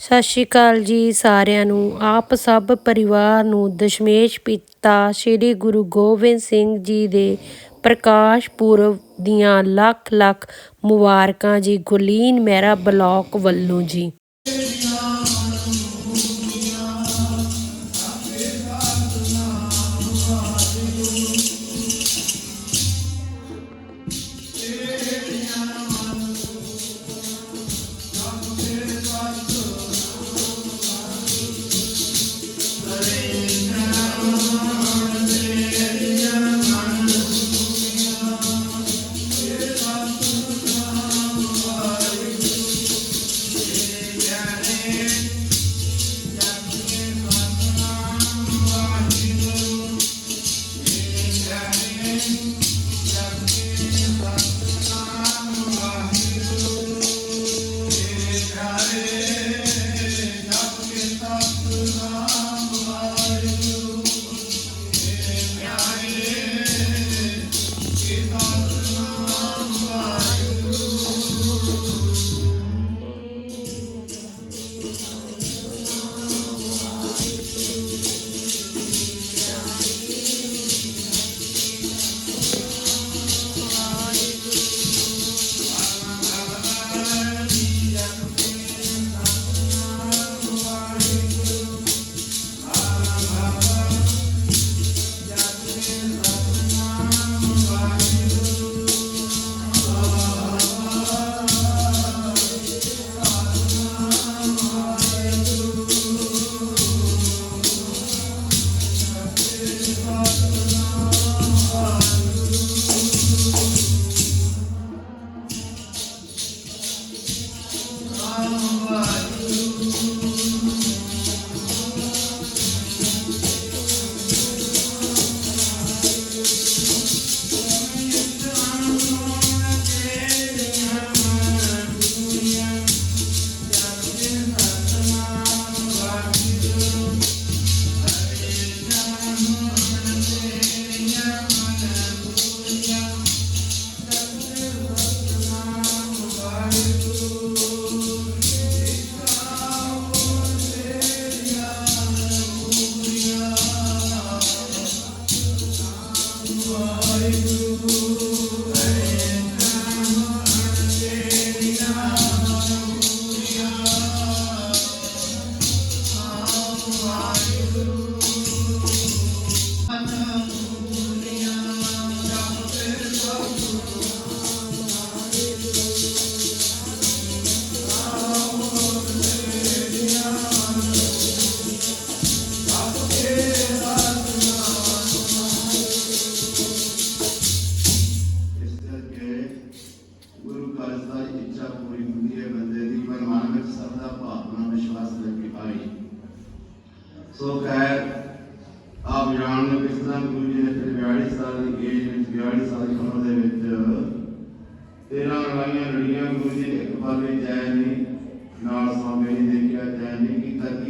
ਸਤਿ ਸ਼੍ਰੀ ਅਕਾਲ ਜੀ ਸਾਰਿਆਂ ਨੂੰ। ਆਪ ਸਭ ਪਰਿਵਾਰ ਨੂੰ ਦਸ਼ਮੇਸ਼ ਪਿਤਾ ਸ੍ਰੀ ਗੁਰੂ ਗੋਬਿੰਦ ਸਿੰਘ ਜੀ ਦੇ ਪ੍ਰਕਾਸ਼ ਪੁਰਬ ਦੀਆਂ ਲੱਖ ਲੱਖ ਮੁਬਾਰਕਾਂ ਜੀ ਗੁਲੀਨ ਮਹਿਰਾ ਬਲਾਕ ਵੱਲੋਂ ਜੀ।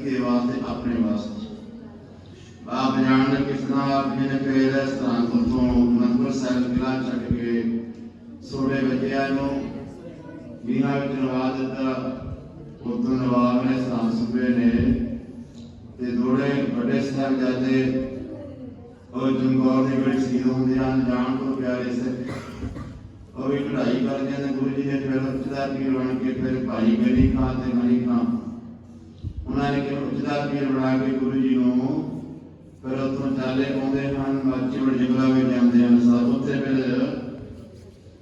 ਨਹੀਂ ਵਾਸਤੇ, ਆਪਣੇ ਵਾਸਤੇ। ਆਪ ਜਾਣਦੇ ਕਿਸ ਤਰ੍ਹਾਂ ਆਪ ਜੀ ਨੇ ਸਥਾਨ ਤੋਂ ਅਨੰਦਪੁਰ ਸਾਹਿਬ ਕਿਲਾ ਛੱਡ ਕੇ ਸੋੜੇ ਬੱਚਿਆਂ ਨੂੰ ਮੀਨਾ ਵਿੱਚ ਨਵਾ ਦਿੱਤਾ। ਉਦੋਂ ਨਵਾਬ ਨੇ ਸਥਾਨ ਸੁਬੇ ਨੇ ਤੇ ਦੋੜੇ ਵੱਡੇ ਸਾਹਿਬ ਜਾਦੇ ਉਹ ਜੰਗੌਰ ਦੇ ਵਿੱਚ ਸ਼ਹੀਦ ਹੁੰਦੇ ਹਨ, ਜਾਣ ਤੋਂ ਪਿਆਰੇ ਸਿੱਖ। ਉਹ ਵੀ ਕਢਾਈ ਕਰਦੇ ਨੇ ਗੁਰੂ ਜੀ ਨੇ ਫਿਰ ਉੱਚਦਾ ਪੀਰ ਬਣ ਕੇ ਫਿਰ ਭਾਈ ਮੇਰੀ ਖਾਂ ਤੇ ਮਨੀ ਖਾਂ ਉਹਨਾਂ ਨੇ ਕਿ ਉੱਚਦਾ ਪੀਰ ਬਣਾ ਕੇ ਗੁਰੂ ਜੀ ਨੂੰ ਫਿਰ ਉੱਥੋਂ ਚਾਲੇ ਆਉਂਦੇ ਹਨ ਮਾਚੀ ਵੜ ਜੰਗਲਾ ਜਾਂਦੇ ਹਨ ਸਭ। ਉੱਥੇ ਫਿਰ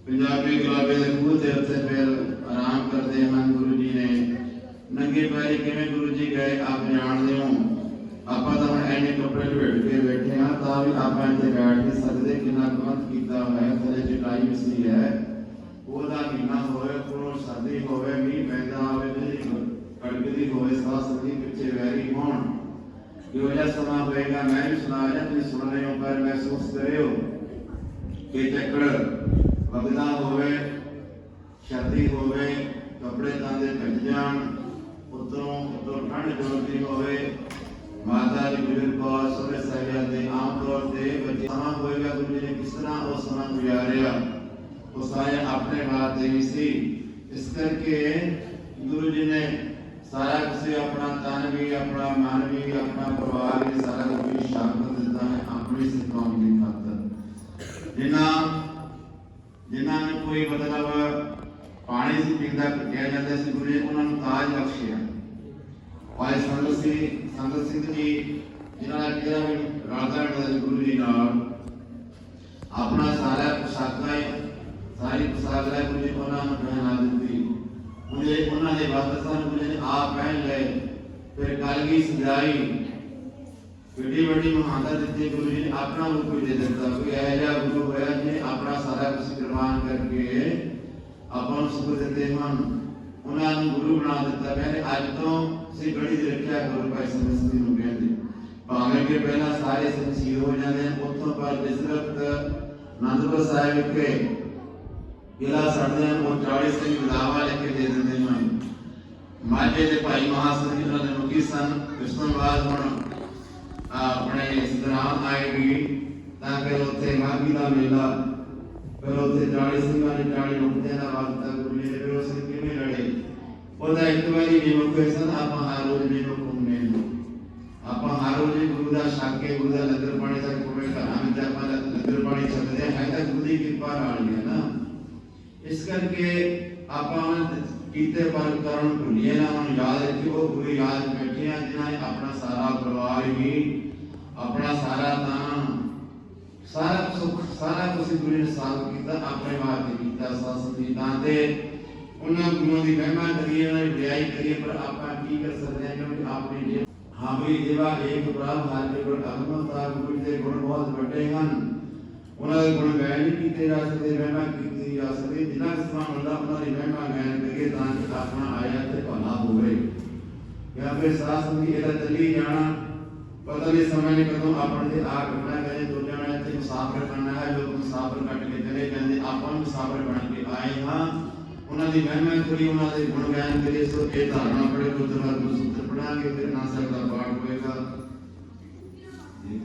ਪੰਜਾਬੀ ਗੁਲਾਬੇ ਦੇ ਖੂਹ ਤੇ ਉੱਥੇ ਫਿਰ ਆਰਾਮ ਕਰਦੇ ਹਨ ਗੁਰੂ ਜੀ ਨੇ। ਨੰਗੇ ਪੈਰੀ ਕਿਵੇਂ ਗੁਰੂ ਜੀ ਗਏ, ਆਪ ਜਾਣਦੇ ਹੋ? ਆਪਾਂ ਤਾਂ ਹੁਣ ਐਨੇ ਕੱਪੜੇ ਲਵੇਟ ਕੇ ਬੈਠੇ ਹਾਂ, ਤਾਂ ਵੀ ਆਪਾਂ ਇੱਥੇ ਬੈਠ ਨਹੀਂ ਸਕਦੇ, ਕਿੰਨਾ ਕੁਮਤ ਕੀਤਾ ਹੋਇਆ ਥਲੇ ਚਟਾਈ ਵਿਸੀ ਹੈ। ਉਹਦਾ ਮਹੀਨਾ ਹੋਵੇ ਕੋਲੋਂ ਸਰਦੀ ਹੋਵੇ ਮੀਂਹ ਪੈਂਦਾ ਹੋਵੇ ਬਿਜਲੀ ਕੜਕਦੀ ਹੋਵੇ ਸਾਹ ਸੰਗੀ ਪਿੱਛੇ ਵੈਰੀ ਹੋਣ। ਜੋ ਜਿਹਾ ਸਮਾਂ ਹੋਏਗਾ ਮੈਂ ਵੀ ਸੁਣਾ ਰਿਹਾ, ਤੁਸੀਂ ਸੁਣ ਰਹੇ ਹੋ, ਪਰ ਮਹਿਸੂਸ ਕਰਿਓ ਕਿ ਚੱਕੜ ਵਗਦਾ ਹੋਵੇ ਛਾਤੀ ਹੋਵੇ, ਕੱਪੜੇ ਤਾਂ ਦੇ ਭਿੱਜ ਜਾਣ ਉਤੋਂ ਉਤੋਂ ਠੰਡ ਜੋੜਦੀ ਹੋਵੇ। ਮਾਤਾ ਜੀ ਗੁਰੂ ਕੌਰ ਸੋਹਣੇ ਸਾਹਿਬਾਂ ਆਮ ਤੌਰ ਤੇ ਬੱਚੇ, ਸਮਾਂ ਹੋਏਗਾ ਗੁਰੂ ਨੇ ਕਿਸ ਤਰ੍ਹਾਂ ਉਹ ਸਮਾਂ ਗੁਜ਼ਾਰਿਆ? ਉਹ ਸਾਰੇ ਆਪਣੇ ਹਾਥ ਦੇ ਸੀ। ਇਸ ਕਰਕੇ ਗੁਰੂ ਜੀ ਨੇ ਸਾਰਾ ਕੁਝ ਆਪਣਾ ਤਨ ਵੀ, ਆਪਣਾ ਮਨ ਵੀ, ਆਪਣਾ ਪਰਿਵਾਰ ਵੀ, ਸਾਰਾ ਕੁਝ ਵੀ ਸ਼ਾਂਤ ਦਿੰਦਾ ਹੈ, ਆਪਣੀ ਸਿੱਖਾਉਣ ਦੀ ਖਾਤਰ। ਜਿਨ੍ਹਾਂ ਜਿਨ੍ਹਾਂ ਨੂੰ ਕੋਈ ਮਤਲਬ ਪਾਣੀ ਸੀ ਪੀਂਦਾ, ਕਿਹਾ ਜਾਂਦਾ ਸੀ ਗੁਰੂ ਨੇ ਉਹਨਾਂ ਨੂੰ ਤਾਜ ਬਖਸ਼ਿਆ। ਭਾਈ ਸੰਗਤ ਸਿੰਘ ਸੰਗਤ ਸਿੰਘ ਜੀ, ਜਿਨ੍ਹਾਂ ਦਾ ਕਿਹਾ ਵੀ ਰਾਜਾ ਮਿਲਦਾ ਗੁਰੂ ਜੀ ਨਾਲ ਆਪਣਾ ਸਾਰਾ ਪੁਸਾਕਾ ਸਾਰੀ ਪੁਸਾਕ ਲੈ ਗੁਰੂ ਜੀ, ਉਹਨਾਂ ਨੂੰ ਪਹਿਨਾ ਦਿੱਤੀ। ਉਹਨੇ ਉਹਨਾਂ ਦੇ ਵਸਤ ਸਨ ਗੁਰੂ ਆਪ ਪਹਿਨ ਲਏ ਫਿਰ ਕਲਗੀ ਸਜਾਈ ਕਿੱਡੀ ਵੱਡੀ ਮਹਾਨਤਾ ਦਿੱਤੀ ਗੁਰੂ ਜੀ ਨੇ ਆਪਣਾ ਰੂਪ ਵੀ ਦੇ ਦਿੱਤਾ ਕੋਈ ਇਹੋ ਜਿਹਾ ਗੁਰੂ ਹੋਇਆ ਜਿਹਨੇ ਆਪਣਾ ਸਾਰਾ ਕੁਝ ਕੁਰਬਾਨ ਕਰਕੇ ਆਪਾਂ ਨੂੰ ਸੁਖ ਦਿੱਤੇ ਹਨ ਉਹਨਾਂ ਨੂੰ ਗੁਰੂ ਬਣਾ ਦਿੱਤਾ ਕਹਿੰਦੇ ਅੱਜ ਤੋਂ ਅਸੀਂ ਬੜੀ ਰੱਖਿਆ ਗੁਰੂ ਭਾਈ ਸੰਗਤ ਨੂੰ ਕਹਿੰਦੇ ਭਾਵੇਂ ਕਿ ਪਹਿਲਾਂ ਸਾਰੇ ਸੰਸੀਰ ਹੋ ਜਾਂਦੇ ਹਨ ਉੱਥੋਂ ਪਰ ਬਿਸਰਤ ਨੰਦਪੁਰ ਸਾਹਿਬ ਵਿਖੇ ਕਿਲਾ ਛੱਡਦੇ ਹਨ ਉਹ 40 ਸਿੰਘ ਵਿਲਾਵਾ ਲੈ ਕੇ ਦੇ ਦਿੰਦੇ ਹਨ ਮਾਝੇ ਦੇ ਭਾਈ ਮਹਾਸਨ ਜੀ ਉਹਨਾਂ ਦੇ ਮੁਖੀ ਸਨ, ਇਸ ਤੋਂ ਬਾਅਦ ਹੁਣ ਆਪਣੇ ਸਿਧਾਂਤ ਆਏ ਵੀ ਤਾਂ ਫਿਰ ਉੱਥੇ ਮਾਘੀ ਦਾ ਮੇਲਾ, ਫਿਰ ਉੱਥੇ 40 ਸਿੰਘਾਂ ਨੇ 40 ਮੁਕਤਿਆਂ ਦਾ ਵਾਸਤਾ ਗੁਰੂ ਜੀ ਨੇ ਫਿਰ ਉਸ ਕਿਵੇਂ ਲੜੇ? ਉਹਦਾ ਇੱਕ ਵਾਰੀ ਨਿਯਮ ਕੋਈ ਸਨ, ਆਪਾਂ ਹਰ ਰੋਜ਼ ਨਿਯਮ ਘੁੰਮਨੇ ਨੂੰ ਆਪਾਂ ਹਰ ਰੋਜ਼ ਹੀ ਗੁਰੂ ਦਾ ਛੱਕ ਕੇ ਗੁਰੂ ਦਾ ਲੰਗਰ ਪਾਣੀ ਤੱਕ ਕੋਵੇਂ ਘਰਾਂ ਵਿੱਚ ਆਪਾਂ ਲ- ਲੰਗਰ ਪਾਣੀ ਛਕਦੇ ਹਾਂ ਹੈ ਤਾਂ ਗੁਰੂ ਦੀ ਕਿਰਪਾ ਨਾਲ ਹੀ ਹੈ ਨਾ। ਇਸ ਕਰਕੇ ਆਪਾਂ ਉਹਨਾਂ ਦੇ ਕੀਤੇ ਪਰ ਕਰਨ ਭੁੱਲੀਏ ਨਾ ਉਹਨਾਂ ਨੂੰ ਯਾਦ ਰੱਖੀ ਉਹ ਗੁਰੂ ਯਾਦ ਬੈਠੇ ਆ ਜਿਨ੍ਹਾਂ ਨੇ ਆਪਣਾ ਸਾਰਾ ਪਰਿਵਾਰ ਹੀ ਆਪਣਾ ਸਾਰਾ ਤਾਂ ਸਾਰਾ ਸੁਖ ਸਾਰਾ ਕੁਝ ਗੁਰੂ ਨੇ ਸਾਥ ਕੀਤਾ ਆਪਣੇ ਵਾਸਤੇ ਕੀਤਾ ਸਾਸਨ ਦੀ ਤਾਂ ਤੇ ਉਹਨਾਂ ਗੁਰੂਆਂ ਦੀ ਮਹਿਮਾ ਕਰੀਏ ਉਹਨਾਂ ਦੀ ਵਿਆਈ ਕਰੀਏ ਪਰ ਆਪਾਂ ਕੀ ਕਰ ਸਕਦੇ ਹਾਂ ਕਿਉਂਕਿ ਆਪਣੇ ਜੇ ਹਾਂ ਵੀ ਦੇਵਾ ਇੱਕ ਪ੍ਰਭ ਹਰ ਦੇ ਗੁਣ ਅਗਮਤਾ ਗੁਰੂ ਦੇ ਗੁਣ ਬਹੁਤ ਵੱਡੇ ਹਨ ਉਹਨਾਂ ਦੇ ਗੁਣ ਗਾਇਨ ਨਹੀਂ ਕੀਤੇ ਜਾ ਸਕਦੇ ਮਹਿਮਾ ਕੀਤੀ ਜਾ ਸਕਦੀ। ਜਿਨ੍ਹਾਂ ਦਾ ਉਹਨਾਂ ਦੀ ਮਹਿਮਾ ਗਾਇਨ ਕਰੀਏ ਤਾਂ ਕਿ ਆਪਣਾ ਆਇਆ ਤੇ ਭਲਾ ਹੋਵੇ। ਜਾਂ ਫਿਰ ਸਾਸ ਦੀ ਇਹਦਾ ਚੱਲੀ ਜਾਣਾ, ਪਤਾ ਨਹੀਂ ਸਮੇਂ ਨੇ ਕਦੋਂ ਆਪਣੇ ਤੇ ਆ ਘਟਨਾ ਕਰੇ ਦੋ ਜਣਾ ਇੱਥੇ ਮੁਸਾਫਰ ਕਰਨਾ ਹੈ ਲੋਕ ਮੁਸਾਫਰ ਕੱਟ ਕੇ ਚਲੇ ਜਾਂਦੇ, ਆਪਾਂ ਵੀ ਮੁਸਾਫਰ ਬਣ ਕੇ ਆਏ ਹਾਂ। ਉਹਨਾਂ ਦੀ ਮਹਿਮਾ ਕਰੀ ਉਹਨਾਂ ਦੇ ਗੁਣ ਗਾਇਨ ਕਰੀ ਸੋ ਇਹ ਧਾਰਨਾ ਪੜੇ ਕੋ ਜਰਾ ਗੁਰੂ ਪੜਾਂਗੇ ਫਿਰ ਨਾਸਰ ਦਾ ਪਾਠ ਹੋਏਗਾ। ਸਾਰੇ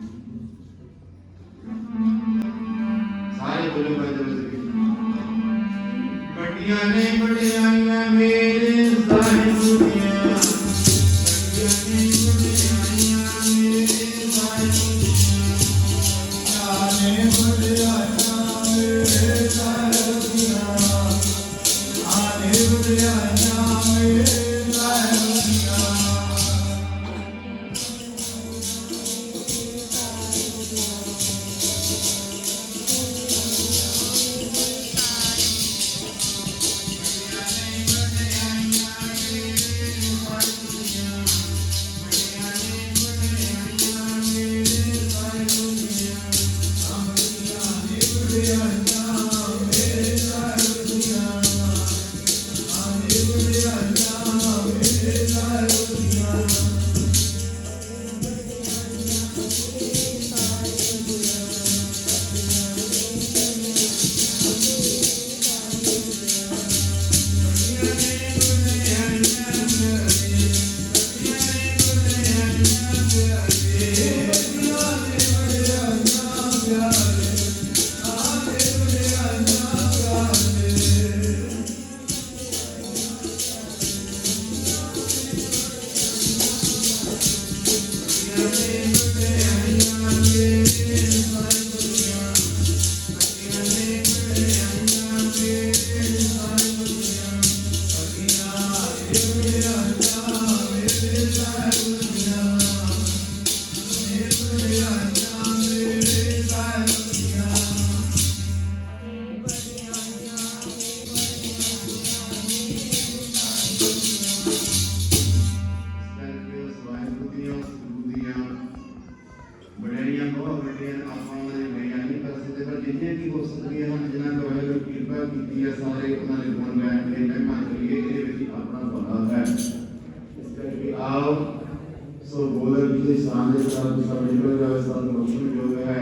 ਬੋਲੇ ਵੀ ਸ਼ਾਨ ਦੇ ਸਾਥ ਸਭ ਨਿਕਲ ਜਾਵੇ ਸਭ ਮਸ਼ਹੂਰ ਜੋ ਹੈ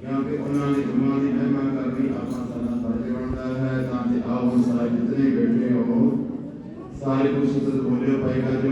ਕਿਉਂਕਿ ਉਹਨਾਂ ਨੇ ਗੁਰੂਆਂ ਦੀ ਮਹਿਮਾ ਕਰਨੀ ਆਪਣਾ ਸਾਡਾ ਫਰਜ਼ ਬਣਦਾ ਹੈ ਤਾਂ ਕਿ ਆਓ ਹੁਣ ਸਾਰੇ ਜਿਤਨੇ ਬੈਠੇ ਹੋ ਸਾਰੇ ਕੁਝ ਸੁਤ ਬੋਲਿਓ ਭਾਈ ਗੱਜ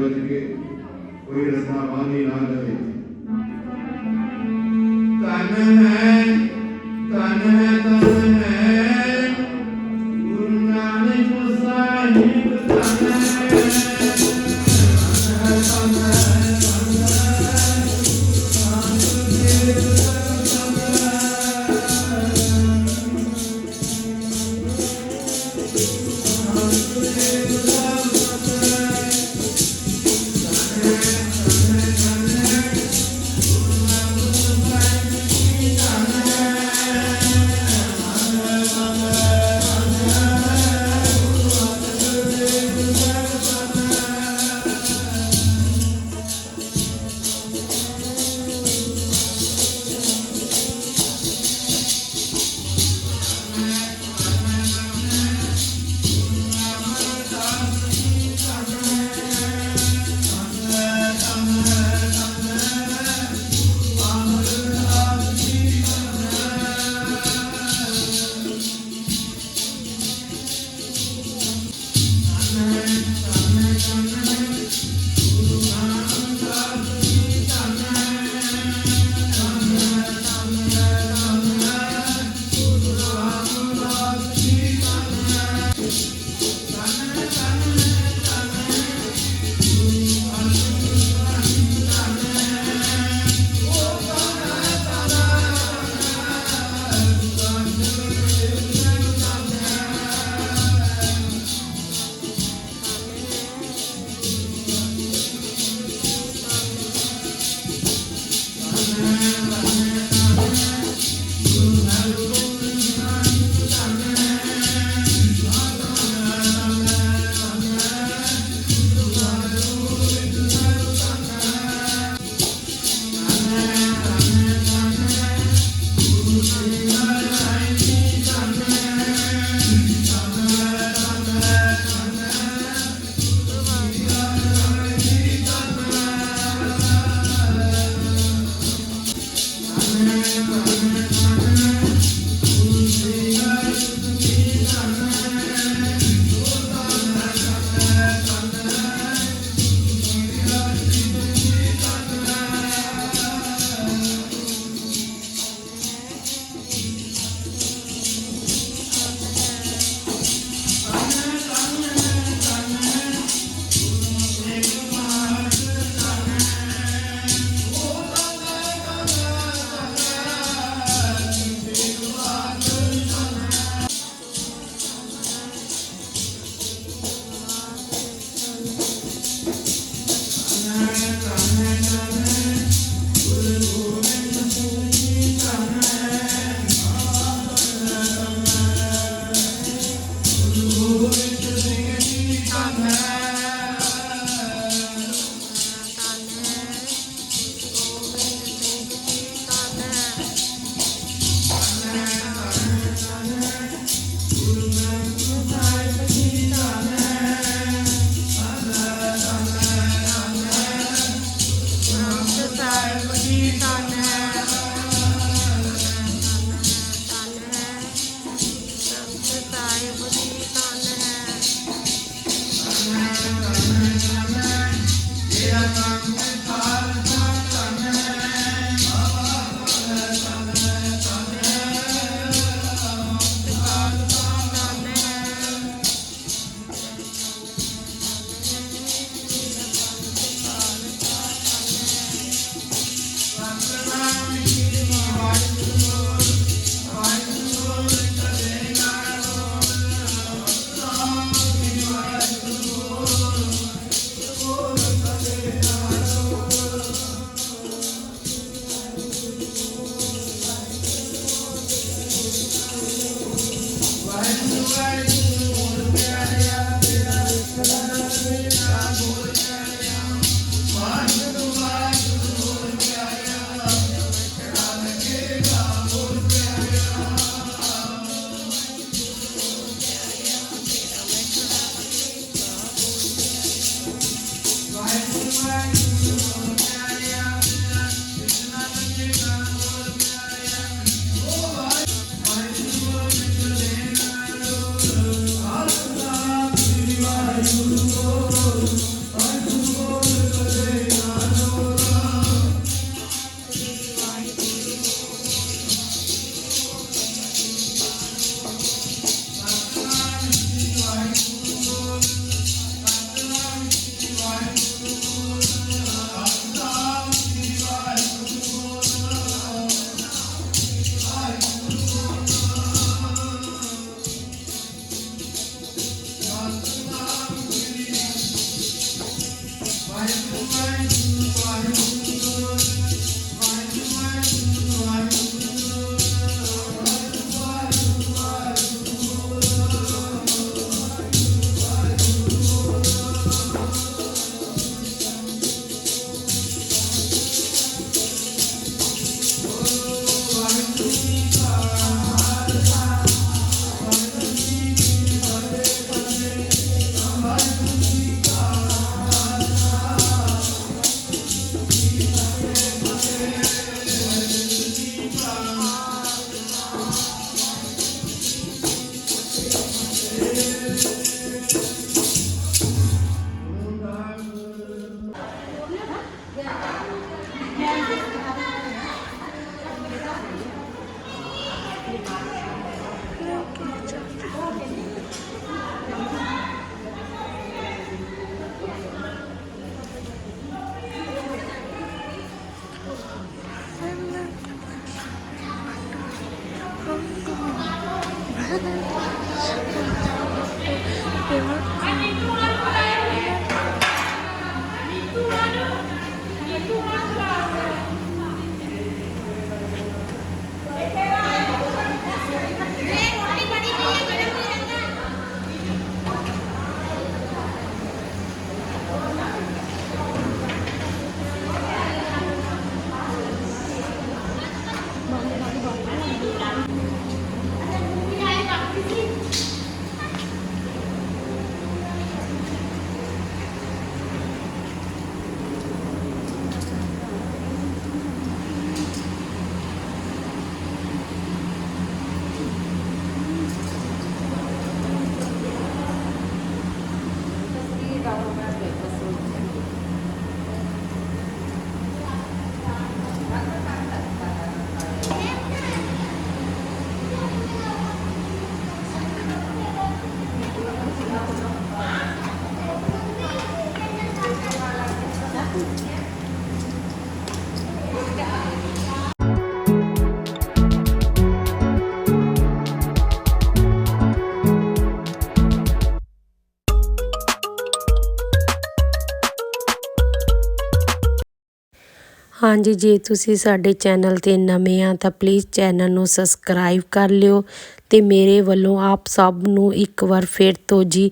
ਹਾਂਜੀ, ਜੇ ਤੁਸੀਂ ਸਾਡੇ ਚੈਨਲ ਤੇ ਨਵੇਂ ਆ ਤਾਂ ਪਲੀਜ਼ ਚੈਨਲ ਨੂੰ ਸਬਸਕ੍ਰਾਈਬ ਕਰ ਲਿਓ ਤੇ ਮੇਰੇ ਵੱਲੋਂ ਆਪ ਸਭ ਨੂੰ ਇੱਕ ਵਾਰ ਫਿਰ ਤੋਂ ਜੀ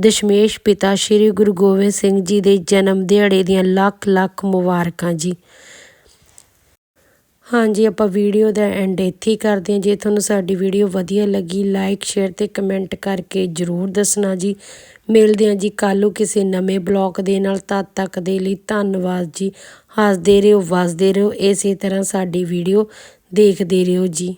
ਦਸ਼ਮੇਸ਼ ਪਿਤਾ ਸ੍ਰੀ ਗੁਰੂ ਗੋਬਿੰਦ ਸਿੰਘ ਜੀ ਦੇ ਜਨਮ ਦਿਹਾੜੇ ਦੀਆਂ ਲੱਖ ਲੱਖ ਮੁਬਾਰਕਾਂ ਜੀ। ਹਾਂਜੀ, ਆਪਾਂ ਵੀਡੀਓ ਦਾ ਐਂਡ ਇੱਥੇ ਹੀ ਕਰਦੇ ਹਾਂ। ਜੇ ਤੁਹਾਨੂੰ ਸਾਡੀ ਵੀਡੀਓ ਵਧੀਆ ਲੱਗੀ ਲਾਈਕ ਸ਼ੇਅਰ ਤੇ ਕਮੈਂਟ ਕਰਕੇ ਜਰੂਰ ਦੱਸਣਾ ਜੀ। ਮਿਲਦੇ ਹਾਂ ਜੀ ਕੱਲ੍ਹ ਨੂੰ ਕਿਸੇ ਨਵੇਂ ਬਲੌਗ ਦੇ ਨਾਲ। ਤਦ ਤੱਕ ਦੇ ਲਈ ਧੰਨਵਾਦ ਜੀ। ਹੱਸਦੇ ਰਹੋ, ਵਸਦੇ ਰਹੋ। ਇਸੇ ਤਰ੍ਹਾਂ ਸਾਡੀ ਵੀਡੀਓ ਦੇਖਦੇ ਰਹੋ ਜੀ।